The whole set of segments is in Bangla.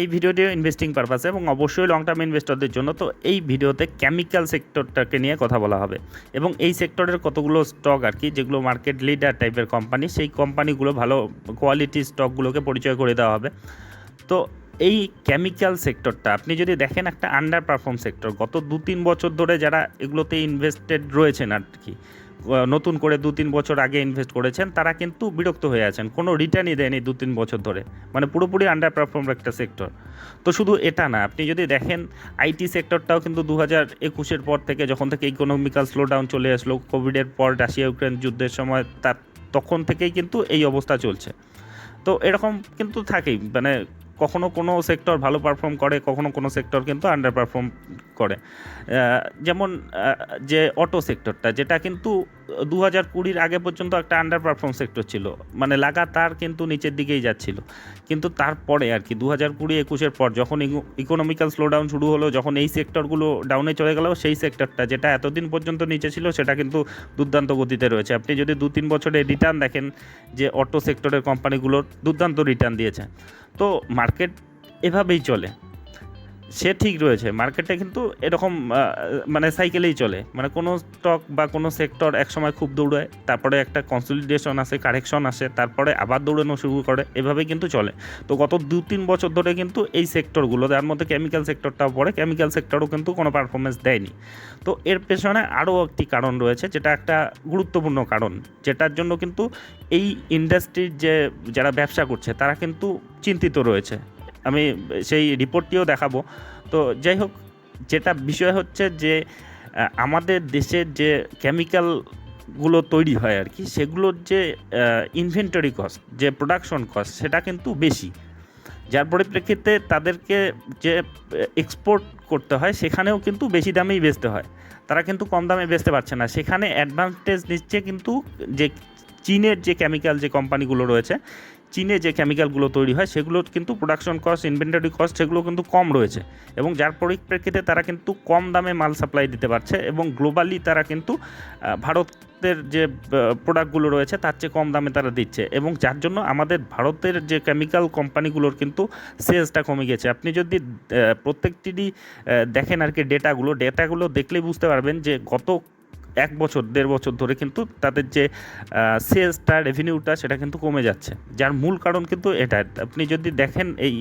এই ভিডিওটি ইনভেস্টিং পারপাসে এবং অবশ্যই লং টার্ম ইনভেস্টরদের জন্য তো এই ভিডিওতে কেমিক্যাল সেক্টরটাকে নিয়ে কথা বলা হবে। এবং এই সেক্টরের কতগুলো স্টক আর কি, যেগুলো মার্কেট লিডার টাইপের কোম্পানি সেই কোম্পানিগুলো ভালো কোয়ালিটি স্টকগুলোকে পরিচয় করে দেওয়া হবে। তো এই কেমিক্যাল সেক্টরটা আপনি যদি দেখেন একটা আন্ডার পারফর্ম সেক্টর গত দু তিন বছর ধরে যারা এগুলোতে ইনভেস্টেড রয়েছেন আর কি নতুন করে দু তিন বছর আগে ইনভেস্ট করেছেন, তারা কিন্তু বিরক্ত হয়ে আছেন। কোনো রিটার্নই দেয়নি দু তিন বছর ধরে। মানে পুরোপুরি আন্ডার পারফর্ম একটা সেক্টর তো শুধু এটা না, আপনি যদি দেখেন আইটি সেক্টরটাও কিন্তু দু হাজার একুশের পর থেকে যখন থেকে ইকোনমিক্যাল স্লোডাউন চলে আসলো কোভিডের পর রাশিয়া ইউক্রেন যুদ্ধের সময়, তার তখন থেকেই কিন্তু এই অবস্থা চলছে। তো এরকম কিন্তু থাকেই। মানে কখনো কোনো সেক্টর ভালো পারফর্ম করে, কখনো কোনো সেক্টর কিন্তু আন্ডার পারফর্ম করে। যেমন যে অটো সেক্টরটা যেটা কিন্তু দু হাজার কুড়ির আগে পর্যন্ত একটা আন্ডার পারফর্ম সেক্টর ছিল। মানে লাগাতার কিন্তু নিচের দিকেই যাচ্ছিল। কিন্তু তারপরে আর কি দু হাজার কুড়ি একুশের পর যখন ইকোনমিক্যাল স্লোডাউন শুরু হলো, যখন এই সেক্টরগুলো ডাউনে চলে গেল, সেই সেক্টরটা যেটা এতদিন পর্যন্ত নিচে ছিল, সেটা কিন্তু দুর্দান্ত গতিতে রয়েছে। আপনি যদি দু তিন বছরে রিটার্ন দেখেন যে অটো সেক্টরের কোম্পানিগুলোর দুর্দান্ত রিটার্ন দিয়েছে। তো মার্কেট এভাবেই চলে। সে ঠিক রয়েছে। মার্কেটে কিন্তু এরকম মানে সাইকেলেই চলে। মানে কোনো স্টক বা কোনো সেক্টর একসময় খুব দৌড়ায়, তারপরে একটা কনসলিডেশন আসে কারেকশন আসে, তারপরে আবার দৌড়ানো শুরু করে। এভাবেই কিন্তু চলে। তো গত দু তিন বছর ধরে কিন্তু এই সেক্টরগুলো যার মধ্যে কেমিক্যাল সেক্টরটাও পড়ে কেমিক্যাল সেক্টরও কিন্তু কোনো পারফরমেন্স দেয়নি। তো এর পেছনে আরও একটি কারণ রয়েছে, যেটা একটা গুরুত্বপূর্ণ কারণ, যেটার জন্য কিন্তু এই ইন্ডাস্ট্রির যে, যারা ব্যবসা করছে, তারা কিন্তু চিন্তিত রয়েছে। আমি সেই রিপোর্টটিও দেখাবো। তো যাই হোক, যেটা বিষয় হচ্ছে যে আমাদের দেশের যে কেমিক্যালগুলো তৈরি হয় আর কি, সেগুলোর যে ইনভেন্টরি কস্ট যে প্রোডাকশন কস্ট সেটা কিন্তু বেশি। যার পরিপ্রেক্ষিতে তাদেরকে যে এক্সপোর্ট করতে হয়, সেখানেও কিন্তু বেশি দামেই বেচতে হয়। তারা কিন্তু কম দামে বেচতে পারছে না। সেখানে অ্যাডভান্টেজ নিচ্ছে কিন্তু যে, চীনের যে কেমিক্যাল যে কোম্পানিগুলো রয়েছে চীনে যে কেমিক্যালগুলো তৈরি হয় সেগুলোর কিন্তু প্রোডাকশন কস্ট ইনভেন্টরি কস্ট সেগুলো কিন্তু কম রয়েছে। এবং যার পরিপ্রেক্ষিতে তারা কিন্তু কম দামে মাল সাপ্লাই দিতে পারছে এবং গ্লোবালি তারা কিন্তু ভারতের যে প্রোডাক্টগুলো রয়েছে, তার চেয়ে কম দামে তারা দিচ্ছে। এবং যার জন্য আমাদের ভারতের যে কেমিক্যাল কোম্পানিগুলোর কিন্তু সেলসটা কমে গেছে। আপনি যদি প্রত্যেকটিরই দেখেন আর কি ডেটাগুলো ডেটাগুলো দেখলেই বুঝতে পারবেন যে গত এক বছর, দেড় বছর ধরে কিন্তু তাদের যে সেলসটা রেভিনিউটা সেটা কিন্তু কমে যাচ্ছে। যার মূল কারণ কিন্তু এটা। আপনি যদি দেখেন এই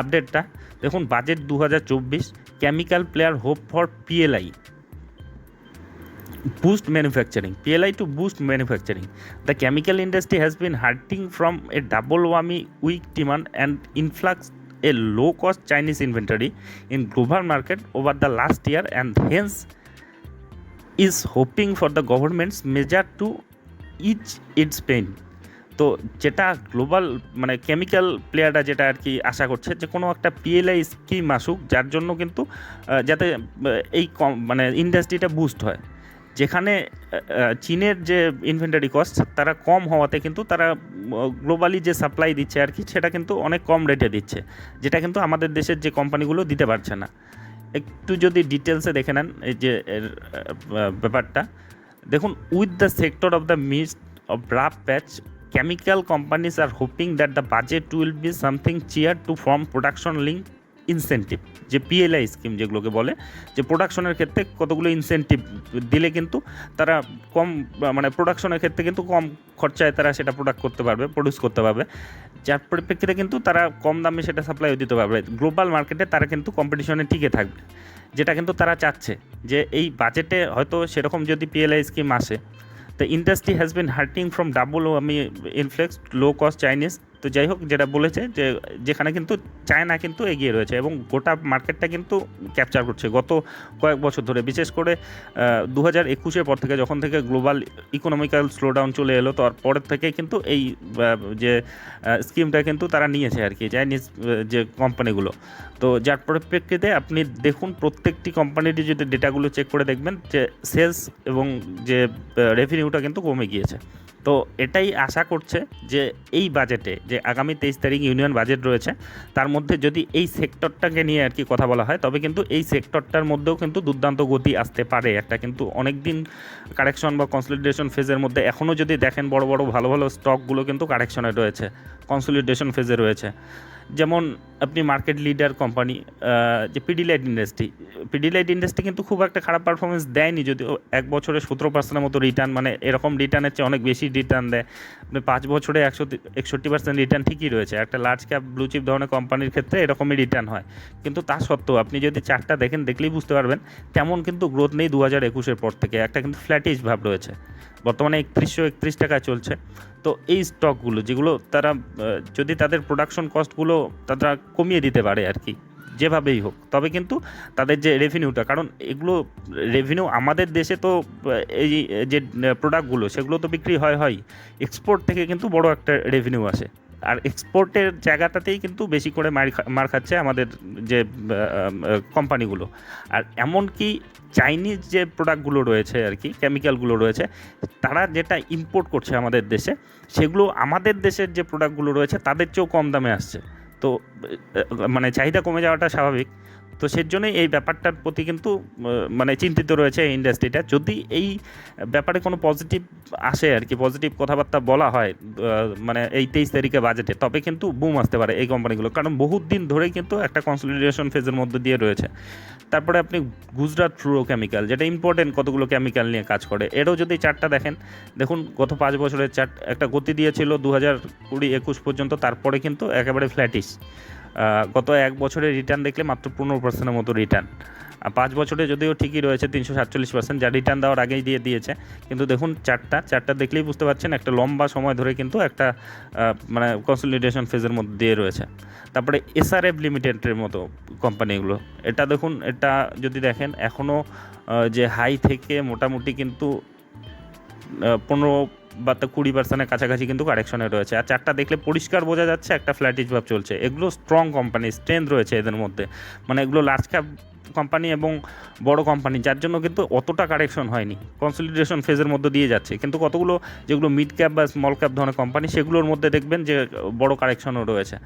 আপডেটটা দেখুন বাজেট দু হাজার চব্বিশ chemical player hope for PLI boost manufacturing PLI to boost manufacturing the chemical industry has been hurting from a double whammy weak demand and influx a low cost Chinese inventory in global market over the last year and hence is hoping for the government's measure to ease its pain তো যেটা গ্লোবাল মানে কেমিক্যাল প্লেয়াররা যেটা আর কি আশা করছে যে কোনো একটা পিএলআই স্কিম আসুক, যার জন্য কিন্তু যাতে এই কম মানে ইন্ডাস্ট্রিটা বুস্ট হয়। যেখানে চীনের যে ইনভেন্টারি কস্ট তারা কম হওয়াতে কিন্তু তারা গ্লোবালি যে সাপ্লাই দিচ্ছে আর কি, সেটা কিন্তু অনেক কম রেটে দিচ্ছে। যেটা কিন্তু আমাদের দেশের যে কোম্পানিগুলো দিতে পারছে না। একটু যদি ডিটেলসে দেখে নেন, এই যে ব্যাপারটা। দেখুন with the sector of the miss of ব্রাফ patch chemical companies R hoping that the budget will be something cheer to form production link incentive যে পিএলআই স্কিম যেগুলোকে বলে, যে প্রোডাকশনের ক্ষেত্রে কতগুলো ইনসেন্টিভ দিলে কিন্তু তারা কম মানে প্রোডাকশনের ক্ষেত্রে কিন্তু কম খরচায় তারা সেটা প্রোডাক্ট করতে পারবে প্রডিউস করতে পারবে। যার পরিপ্রেক্ষিতে কিন্তু তারা কম দামে সেটা সাপ্লাই দিতে পারবে। গ্লোবাল মার্কেটে তারা কিন্তু কম্পিটিশনে টিকে থাকবে, যেটা কিন্তু তারা চাচ্ছে, যে এই বাজেটে হয়তো সেরকম যদি পিএলআই স্কিম আসে the industry has been hurting from double আমি ইনফ্লেক্স লো কস্ট চাইনিজ তো যাই হোক, যেটা বলেছে যে যেখানে কিন্তু চায়না কিন্তু এগিয়ে রয়েছে এবং গোটা মার্কেটটা কিন্তু ক্যাপচার করছে। গত কয়েক বছর ধরে, বিশেষ করে দু হাজার একুশের পর থেকে যখন থেকে গ্লোবাল ইকোনমিক্যাল স্লোডাউন চলে এলো তারপরের থেকে কিন্তু এই যে স্কিমটা কিন্তু তারা নিয়েছে আর কি চাইনিজ যে কোম্পানিগুলো তো যার পরিপ্রেক্ষিতে আপনি দেখুন, প্রত্যেকটি কোম্পানির যদি ডেটাগুলো চেক করে দেখবেন, যে সেলস এবং যে রেভিনিউটা কিন্তু কমে গিয়েছে। তো এটাই আশা করছে যে এই বাজেটে যে আগামী তেইশ তারিখ ইউনিয়ন বাজেট রয়েছে, তার মধ্যে যদি এই সেক্টরটাকে নিয়ে আর কি কথা বলা হয়, তবে কিন্তু এই সেক্টরটার মধ্যেও কিন্তু দুর্দান্ত গতি আসতে পারে। একটা কিন্তু অনেক দিন কারেকশন বা কনসলিডেশন ফেজের মধ্যে এখনও যদি দেখেন বড় বড় ভালো ভালো স্টকগুলো কিন্তু কারেকশনে রয়েছে কনসলিডেশন ফেজে রয়েছে। যেমন আপনি মার্কেট লিডার কোম্পানি যে পিডিলাইট ইন্ডাস্ট্রি পিডিলাইট ইন্ডাস্ট্রি কিন্তু খুব একটা খারাপ পারফরমেন্স দেয়নি যদিও এক বছরে সতেরো পার্সেন্টের মতো রিটার্ন মানে এরকম রিটার্নের চেয়ে অনেক বেশি রিটার্ন দেয়। আপনি পাঁচ বছরে একশো একষট্টি পার্সেন্ট রিটার্ন ঠিকই রয়েছে। একটা লার্জ ক্যাপ ব্লু চিপ ধরনের কোম্পানির ক্ষেত্রে এরকমই রিটার্ন হয়। কিন্তু তা সত্ত্বেও আপনি যদি চারটা দেখেন, দেখলেই বুঝতে পারবেন, তেমন কিন্তু গ্রোথ নেই দু হাজার একুশের পর থেকে। একটা কিন্তু ফ্ল্যাটিশ ভাব রয়েছে। বর্তমানে একত্রিশশো একত্রিশ টাকা চলছে। তো এই স্টকগুলো যেগুলো তারা যদি তাদের প্রোডাকশন কস্টগুলো তারা কমিয়ে দিতে পারে আর কি, যেভাবেই হোক, তবে কিন্তু তাদের যে রেভিনিউটা কারণ এগুলো রেভিনিউ আমাদের দেশে তো এই যে প্রোডাক্টগুলো সেগুলো তো বিক্রি হয় হয় এক্সপোর্ট থেকে কিন্তু বড় একটা রেভিনিউ আসে। আর এক্সপোর্টের জায়গাটাতেই কিন্তু বেশি করে মার মার খাচ্ছে আমাদের যে কোম্পানিগুলো আর এমনকি চাইনিজ যে প্রোডাক্টগুলো রয়েছে আর কি কেমিক্যালগুলো রয়েছে, তারা যেটা ইম্পোর্ট করছে আমাদের দেশে, সেগুলো আমাদের দেশের যে প্রোডাক্টগুলো রয়েছে, তাদের চেয়েও কম দামে আসছে। তো মানে চাহিদা কমে যাওয়াটা স্বাভাবিক। তো সের জন্যই এই ব্যাপারটার প্রতি কিন্তু মানে চিন্তিত রয়েছে এই ইন্ডাস্ট্রিটা যদি এই ব্যাপারে কোনো পজিটিভ আসে আর কি পজিটিভ কথাবার্তা বলা হয় মানে এই তেইশ তারিখে বাজেটে তবে কিন্তু বুম আসতে পারে এই কোম্পানিগুলো কারণ বহুত দিন ধরেই কিন্তু একটা কনসলিডেশন ফেজের মধ্যে দিয়ে রয়েছে। তারপরে আপনি গুজরাট ফ্লুরো কেমিক্যাল যেটা ইম্পর্টেন্ট কতগুলো কেমিক্যাল নিয়ে কাজ করে, এরও যদি চারটা দেখেন, দেখুন গত পাঁচ বছরের চার্ট একটা গতি দিয়েছিল দু হাজার কুড়ি একুশ পর্যন্ত, তারপরে কিন্তু একেবারে ফ্ল্যাটিস গত এক বছরের রিটার্ন দেখলে মাত্র পনেরো পার্সেন্টের মতো রিটার্ন পাঁচ বছরে যদিও ঠিকই রয়েছে তিনশো সাতচল্লিশ পার্সেন্ট যা রিটার্ন দেওয়ার আগেই দিয়ে দিয়েছে। কিন্তু দেখুন, চারটা চারটা দেখলেই বুঝতে পারছেন, একটা লম্বা সময় ধরে কিন্তু একটা মানে কনসলিডেশন ফেজের মধ্যে দিয়ে রয়েছে। তারপরে এসআরএফ লিমিটেডের মতো কোম্পানিগুলো এটা দেখুন, এটা যদি দেখেন এখনও যে হাই থেকে মোটামুটি কিন্তু পনেরো বা তা কুড়ি পার্সেন্টের কাছাকাছি কিন্তু কারেকশনে রয়েছে। আর চারটা দেখলে পরিষ্কার বোঝা যাচ্ছে একটা ফ্ল্যাটিজ ভাব চলছে। এগুলো স্ট্রং কোম্পানি স্ট্রেন্থ রয়েছে এদের মধ্যে। মানে এগুলো লার্জ ক্যাপ কোম্পানি এবং বড় কোম্পানি যার জন্য কিন্তু অতটা কারেকশন হয়নি। কনসলিডেশন ফেজের মধ্যে দিয়ে যাচ্ছে। কিন্তু কতগুলো যেগুলো মিড ক্যাপ বা স্মল ক্যাপ ধরনের কোম্পানি সেগুলোর মধ্যে দেখবেন যে বড় কারেকশনও রয়েছে।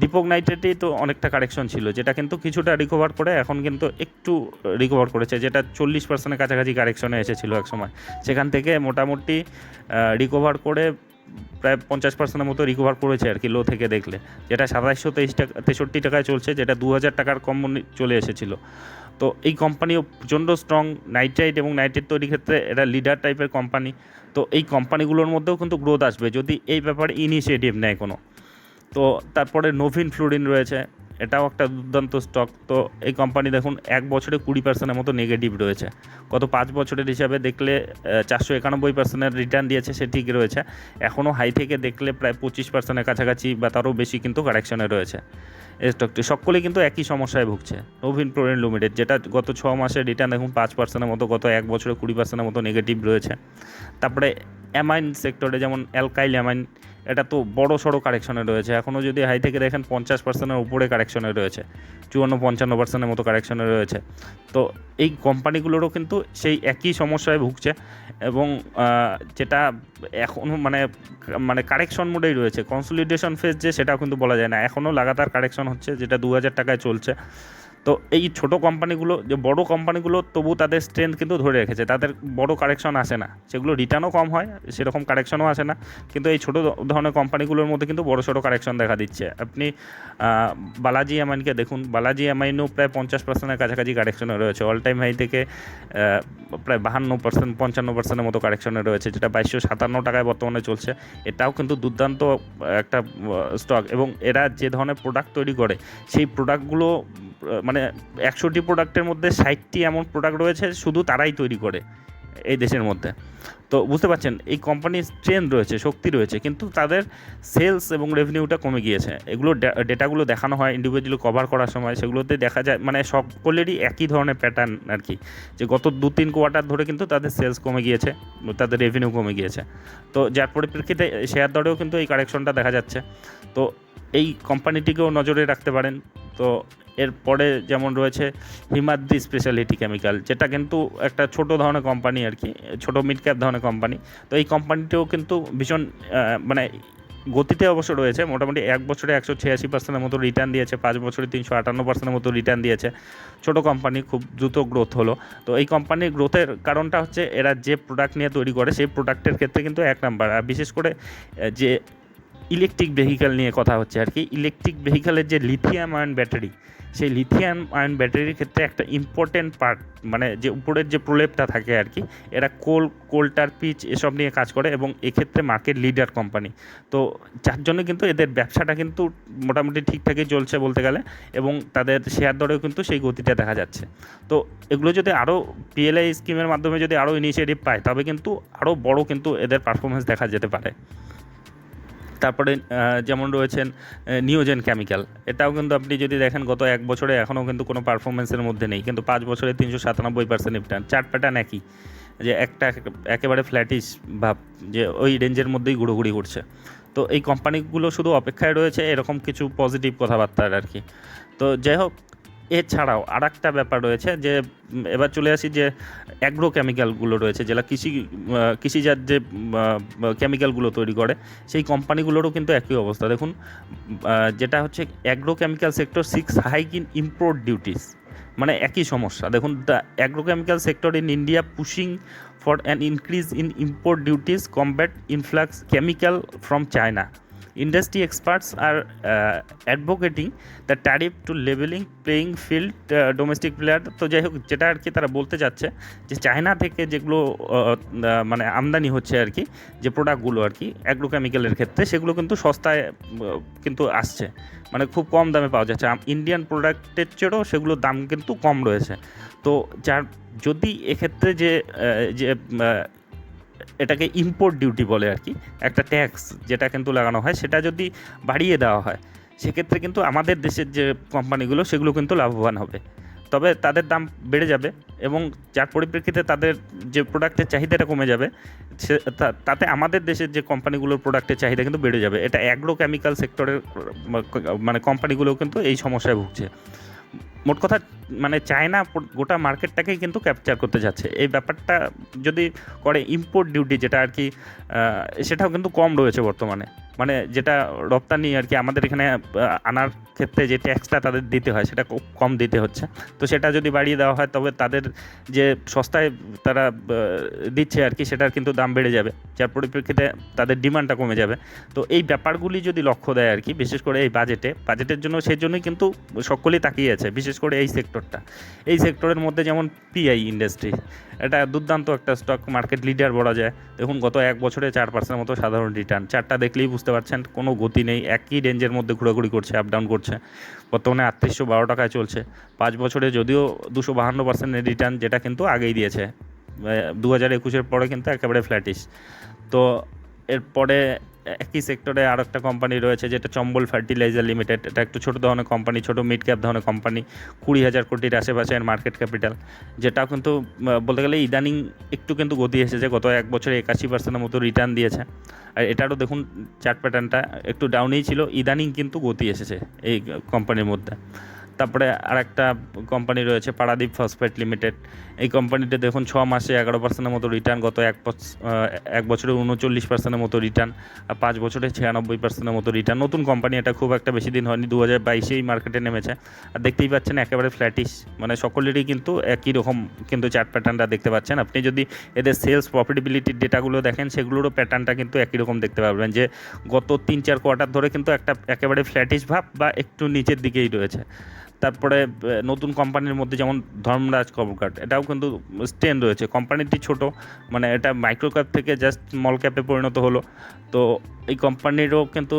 দীপক নাইট্রেটেই তো অনেকটা কারেকশন ছিল, যেটা কিন্তু কিছুটা রিকভার করে এখন কিন্তু একটু রিকভার করেছে, যেটা চল্লিশ পার্সেন্টের কাছাকাছি কারেকশনে এসেছিল এক সময় সেখান থেকে মোটামুটি রিকভার করে প্রায় পঞ্চাশ পার্সেন্টের মতো রিকভার করেছে আর কি লো থেকে দেখলে। যেটা সাতাশশো তেইশ টাকা, তেষট্টি টাকায় চলছে, যেটা দু হাজার টাকার কম চলে এসেছিল। তো এই কোম্পানিও প্রচণ্ড স্ট্রং নাইট্রাইট এবং নাইট্রেট তৈরির ক্ষেত্রে এটা লিডার টাইপের কোম্পানি তো এই কোম্পানিগুলোর মধ্যেও কিন্তু গ্রোথ আসবে, যদি এই ব্যাপারে ইনিশিয়েটিভ নেয় কোনো। তো তারপরে নোভিন ফ্লুরিন রয়েছে এটাও একটা দুর্দান্ত স্টক তো এই কোম্পানি দেখুন, এক বছরে কুড়ি পার্সেন্টের মতো নেগেটিভ রয়েছে। গত পাঁচ বছরের হিসাবে দেখলে চারশো একানব্বই পার্সেন্টের রিটার্ন দিয়েছে, সে ঠিক রয়েছে। এখনও হাই থেকে দেখলে প্রায় পঁচিশ পার্সেন্টের কাছাকাছি বা তারও বেশি কিন্তু কারেকশনে রয়েছে। এই স্টকটি সকলেই কিন্তু একই সমস্যায় ভুগছে। নোভিন ফ্লোরিন লিমিটেড যেটা গত ছ মাসের রিটার্ন দেখুন পাঁচ পার্সেন্টের মতো, গত এক বছরে কুড়ি পার্সেন্টের মতো নেগেটিভ রয়েছে। তারপরে অ্যামাইন সেক্টরে যেমন অ্যালকাইল অ্যামাইন এটা তো বড় সড়ো কারেকশনে রয়েছে। এখনও যদি হাই থেকে দেখেন পঞ্চাশ পার্সেন্টের উপরে কারেকশনে রয়েছে। চুয়ান্ন পঞ্চান্ন পার্সেন্টের মতো কারেকশনে রয়েছে। তো এই কোম্পানিগুলোরও কিন্তু সেই একই সমস্যায় ভুগছে এবং যেটা এখনও মানে মানে কারেকশন মোডেই রয়েছে। কনসলিডেশন ফেজ যে সেটাও কিন্তু বলা যায় না। এখনও লাগাতার কারেকশন হচ্ছে, যেটা দু হাজার টাকায় চলছে। তো এই ছোট কোম্পানিগুলো, যে বড় কোম্পানিগুলো তবু তাদের স্ট্রেংথ কিন্তু ধরে রেখেছে। তাদের বড় কারেকশন আসে না। সেগুলো রিটার্নও কম হয়, সেরকম কারেকশনও আসে না। কিন্তু এই ছোটো ধরনের কোম্পানিগুলোর মধ্যে কিন্তু বড় সড়ো কারেকশন দেখা দিচ্ছে। আপনি বালাজি এমাইনকে দেখুন। বালাজি এমাইনও প্রায় পঞ্চাশ পার্সেন্টের কাছাকাছি কারেকশনে রয়েছে। অল টাইম হাই থেকে প্রায় বাহান্ন পার্সেন্ট পঞ্চান্ন পার্সেন্টের মতো কারেকশনে রয়েছে, যেটা বাইশশো সাতান্ন টাকায় বর্তমানে চলছে। এটাও কিন্তু দুর্দান্ত, একটা স্টক এবং এরা যে ধরনের প্রোডাক্ট তৈরি করে, সেই প্রোডাক্টগুলো মানে একশোটি প্রোডাক্টের মধ্যে ষাটটি এমন প্রোডাক্ট রয়েছে, শুধু তারাই তৈরি করে এই দেশের মধ্যে। তো বুঝতে পারছেন, এই কোম্পানির স্ট্রেন্থ রয়েছে, শক্তি রয়েছে, কিন্তু তাদের সেলস এবং রেভিনিউটা কমে গিয়েছে। এগুলো ডেটাগুলো দেখানো হয় ইন্ডিভিজুয়ালি কভার করার সময়, সেগুলোতে দেখা যায় মানে সকলেরই একই ধরনের প্যাটার্ন আর কি যে গত দু তিন কোয়ার্টার ধরে কিন্তু তাদের সেলস কমে গিয়েছে, তাদের রেভিনিউ কমে গিয়েছে। তো যার পরিপ্রেক্ষিতে শেয়ার দরেও কিন্তু এই কারেকশনটা দেখা যাচ্ছে। তো এই কোম্পানিটিকেও নজরে রাখতে পারেন। তো এরপরে যেমন রয়েছে হিমাদ্রি স্পেশালিটি কেমিক্যাল যেটা কিন্তু একটা ছোট ধরনের কোম্পানি আর কি, ছোট মিড ক্যাপ ধরনের কোম্পানি তো এই কোম্পানিটিও কিন্তু ভীষণ মানে গতিতে অবশ্য রয়েছে, মোটামুটি এক বছরে একশো ছিয়াশি পার্সেন্টের মতো রিটার্ন দিয়েছে, পাঁচ বছরে তিনশো আটান্ন পার্সেন্টের মতো রিটার্ন দিয়েছে। ছোট কোম্পানি খুব দ্রুত গ্রোথ হলো। তো এই কোম্পানির গ্রোথের কারণটা হচ্ছে এরা যে প্রোডাক্ট নিয়ে তৈরি করে, সেই প্রোডাক্টের ক্ষেত্রে কিন্তু এক নাম্বার আর বিশেষ করে যে ইলেকট্রিক ভেহিক্যাল নিয়ে কথা হচ্ছে আর কি। ইলেকট্রিক ভেহিক্যালের যে লিথিয়াম আয়ন ব্যাটারি সেই লিথিয়াম আয়ন ব্যাটারির ক্ষেত্রে একটা ইম্পর্টেন্ট পার্ট মানে যে উপরের যে প্রলেপটা থাকে আর কি, এরা কোল কোল্টার পিচ এসব নিয়ে কাজ করে এবং এক্ষেত্রে মার্কেট লিডার কোম্পানি তো যার জন্য কিন্তু এদের ব্যবসাটা কিন্তু মোটামুটি ঠিকঠাকই চলছে বলতে গেলে এবং তাদের শেয়ার দরেও কিন্তু সেই গতিটা দেখা যাচ্ছে। তো এগুলো যদি আরও পিএলআই স্কিমের মাধ্যমে যদি আরও ইনিশিয়েটিভ পায়, তবে কিন্তু আরও বড় কিন্তু এদের পারফরমেন্স দেখা যেতে পারে। তারপরে যেমন রয়েছেন নিওজেন কেমিক্যাল এটাও কিন্তু আপনি যদি দেখেন, গত এক বছরে এখনও কিন্তু কোনো পারফরমেন্সের মধ্যে নেই। কিন্তু পাঁচ বছরে তিনশো সাতানব্বই পার্সেন্ট রিটার্ন চার প্যাটার্ন একই, যে একটা একেবারে ফ্ল্যাটিস ভাব, যে ওই রেঞ্জের মধ্যেই ঘুরোঘুরি করছে। তো এই কোম্পানিগুলো শুধু অপেক্ষায় রয়েছে, এরকম কিছু পজিটিভ কথাবার্তার আর কি। তো যাই হোক এছাড়াও আর একটা ব্যাপার রয়েছে যে, এবার চলে আসি যে অ্যাগ্রো কেমিক্যালগুলো রয়েছে যেটা কৃষি কৃষিজাত যে কেমিক্যালগুলো তৈরি করে, সেই কোম্পানিগুলোরও কিন্তু একই অবস্থা। দেখুন যেটা হচ্ছে agro chemical sector six hike in import duties মানে একই সমস্যা। দেখুন the agro chemical sector in India pushing for an increase in import duties combat influx chemical from China industry experts are uh, advocating the tariff to leveling playing field uh, domestic player তো যাই হোক যেটা আর কি তারা বলতে চাচ্ছে যে চায়না থেকে যেগুলো মানে আমদানি হচ্ছে আর কি যে প্রোডাক্টগুলো আর কি অ্যাগ্রোকেমিক্যালের ক্ষেত্রে সেগুলো কিন্তু সস্তায় কিন্তু আসছে। মানে খুব কম দামে পাওয়া যাচ্ছে। ইন্ডিয়ান প্রোডাক্টের চেয়েও সেগুলোর দাম কিন্তু কম রয়েছে। তো যার যদি এক্ষেত্রে যে যে এটাকে ইম্পোর্ট ডিউটি বলে আর কি। একটা ট্যাক্স যেটা কিন্তু লাগানো হয়, সেটা যদি বাড়িয়ে দেওয়া হয়, সেক্ষেত্রে কিন্তু আমাদের দেশের যে কোম্পানিগুলো সেগুলো কিন্তু লাভবান হবে। তবে তাদের দাম বেড়ে যাবে এবং যার পরিপ্রেক্ষিতে তাদের যে প্রোডাক্টের চাহিদাটা কমে যাবে, সে তাতে আমাদের দেশের যে কোম্পানিগুলোর প্রোডাক্টের চাহিদা কিন্তু বেড়ে যাবে। এটা অ্যাগ্রো কেমিক্যাল সেক্টরের মানে কোম্পানিগুলোও কিন্তু এই সমস্যায় ভুগছে। মোট কথা মানে চায়না গোটা মার্কেটটাকেই কিন্তু ক্যাপচার করতে যাচ্ছে। এই ব্যাপারটা যদি করে ইম্পোর্ট ডিউটি যেটা আর কি সেটাও কিন্তু কম রয়েছে বর্তমানে। মানে যেটা রপ্তানি আর কি আমাদের এখানে আনার ক্ষেত্রে যে ট্যাক্সটা তাদের দিতে হয়, সেটা খুব কম দিতে হচ্ছে। তো সেটা যদি বাড়িয়ে দেওয়া হয়, তবে তাদের যে সস্তায় তারা দিচ্ছে আর কি, সেটার কিন্তু দাম বেড়ে যাবে। যার পরিপ্রেক্ষিতে তাদের ডিমান্ডটা কমে যাবে। তো এই ব্যাপারগুলি যদি লক্ষ্য দেয় আর কি, বিশেষ করে এই বাজেটে বাজেটের জন্য সেই জন্যই কিন্তু সকলেই তাকিয়ে আছে, বিশেষ করে এই সেক্টরটা এই সেক্টরের মধ্যে যেমন পিআই ইন্ডাস্ট্রি এটা দুর্দান্ত একটা স্টক মার্কেট লিডার বলা যায়। দেখুন, গত এক বছরে চার পার্সেন্ট মতো সাধারণ রিটার্ন চারটা দেখলেই বুঝতে পারছেন, কোনো গতি নেই, একই রেঞ্জের মধ্যে ঘোরাঘুরি করছে আপ ডাউন করছে। বর্তমানে আটত্রিশশো বারো টাকায় চলছে। পাঁচ বছরে যদিও দুশো বাহান্ন পার্সেন্টের রিটার্ন যেটা কিন্তু আগেই দিয়েছে। দু হাজার একুশের পরে কিন্তু একেবারে ফ্ল্যাটিস তো এরপরে একই সেক্টরে আর একটা কোম্পানি রয়েছে যেটা চম্বল ফার্টিলাইজার লিমিটেড এটা একটু ছোটো ধরনের কোম্পানি ছোটো মিড ক্যাপ ধরনের কোম্পানি কুড়ি হাজার কোটির আশেপাশে মার্কেট ক্যাপিটাল যেটাও কিন্তু বলতে গেলে ইদানিং একটু কিন্তু গতি এসেছে, গত এক বছরে একাশি পার্সেন্টের মতো রিটার্ন দিয়েছে। আর এটারও দেখুন চার্ট প্যাটার্নটা একটু ডাউনেই ছিল, ইদানিং কিন্তু গতি এসেছে এই কোম্পানির মধ্যে। তারপরে আরেকটা কোম্পানি রয়েছে পারাদীপ ফসফেট লিমিটেড এই কোম্পানিতে দেখুন, ছ মাসে এগারো পার্সেন্টের মতো রিটার্ন গত এক এক বছরে উনচল্লিশ পার্সেন্টের মতো রিটার্ন আর পাঁচ বছরে ছিয়ানব্বই পার্সেন্টের মতো রিটার্ন নতুন কোম্পানি এটা খুব একটা বেশি দিন হয়নি দু হাজার বাইশেই মার্কেটে নেমেছে। আর দেখতেই পাচ্ছেন, একেবারে ফ্ল্যাটিশ মানে সকলেরই কিন্তু একই রকম কিন্তু চার্ট প্যাটার্নটা দেখতে পাচ্ছেন। আপনি যদি এদের সেলস প্রফিটেবিলিটির ডেটাগুলো দেখেন, সেগুলোরও প্যাটার্নটা কিন্তু একই রকম দেখতে পাবেন যে গত তিন, চার কোয়ার্টার ধরে কিন্তু একটা একেবারে ফ্ল্যাটিশ ভাব বা একটু নিচের দিকেই রয়েছে। তারপরে নতুন কোম্পানির মধ্যে যেমন ধর্মরাজ কবরকাট এটাও কিন্তু স্টেন রয়েছে। কোম্পানিটি ছোট মানে এটা মাইক্রো ক্যাপ থেকে জাস্ট স্মল ক্যাপে পরিণত হলো। তো এই কোম্পানিরও কিন্তু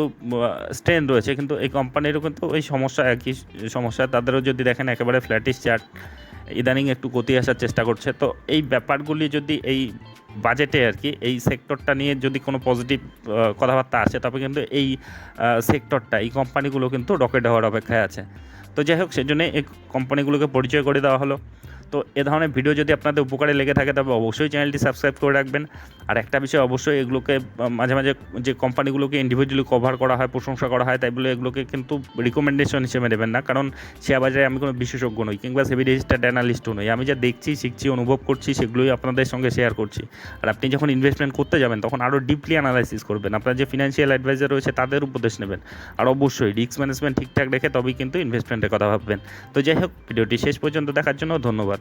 স্ট্রেন রয়েছে, কিন্তু এই কোম্পানিরও কিন্তু ওই সমস্যা একই, সমস্যা। তাদেরও যদি দেখেন একেবারে ফ্ল্যাটিশ চার্ট ইদানিং একটু গতি আসার চেষ্টা করছে। তো এই ব্যাপারগুলি যদি এই বাজেটে আর কি, এই সেক্টরটা নিয়ে যদি কোনো পজিটিভ কথাবার্তা আসে, তবে কিন্তু এই সেক্টরটা এই কোম্পানিগুলো কিন্তু রকেট হওয়ার অপেক্ষায় আছে। তো যাই হোক সেজন্য এই কোম্পানিগুলোকে পরিচয় করে দেওয়া হলো। তো এ ধরনের ভিডিও যদি আপনাদের উপকারে লেগে থাকে, তবে অবশ্যই চ্যানেলটি সাবস্ক্রাইব করে রাখবেন। আর একটা বিষয় অবশ্যই, এগুলোকে মাঝে মাঝে যে কোম্পানিগুলোকে ইন্ডিভিজুয়ালি কভার করা হয়, প্রশংসা করা হয়, তাই বলে এগুলোকে কিন্তু রিকমেন্ডেশন হিসেবে নেবেন না। কারণ শেয়ার বাজারে আমি কোনো বিশেষজ্ঞ নই, কিংবা সেবি রেজিস্টার্ড অ্যানালিস্টও নই। আমি যা দেখছি, শিখছি, অনুভব করছি, সেগুলোই আপনাদের সঙ্গে শেয়ার করছি। আর আপনি যখন ইনভেস্টমেন্ট করতে যাবেন, তখন আরও ডিপলি অ্যানালাইসিস করবেন। আপনার যে ফিনান্সিয়াল অ্যাডভাইজার রয়েছে, তাদের উপদেশ নেবেন। আর অবশ্যই রিস্ক ম্যানেজমেন্ট ঠিকঠাক রেখে তবেই কিন্তু ইনভেস্টমেন্টের কথা ভাববেন। তো যাই হোক ভিডিওটি শেষ পর্যন্ত দেখার জন্য ধন্যবাদ।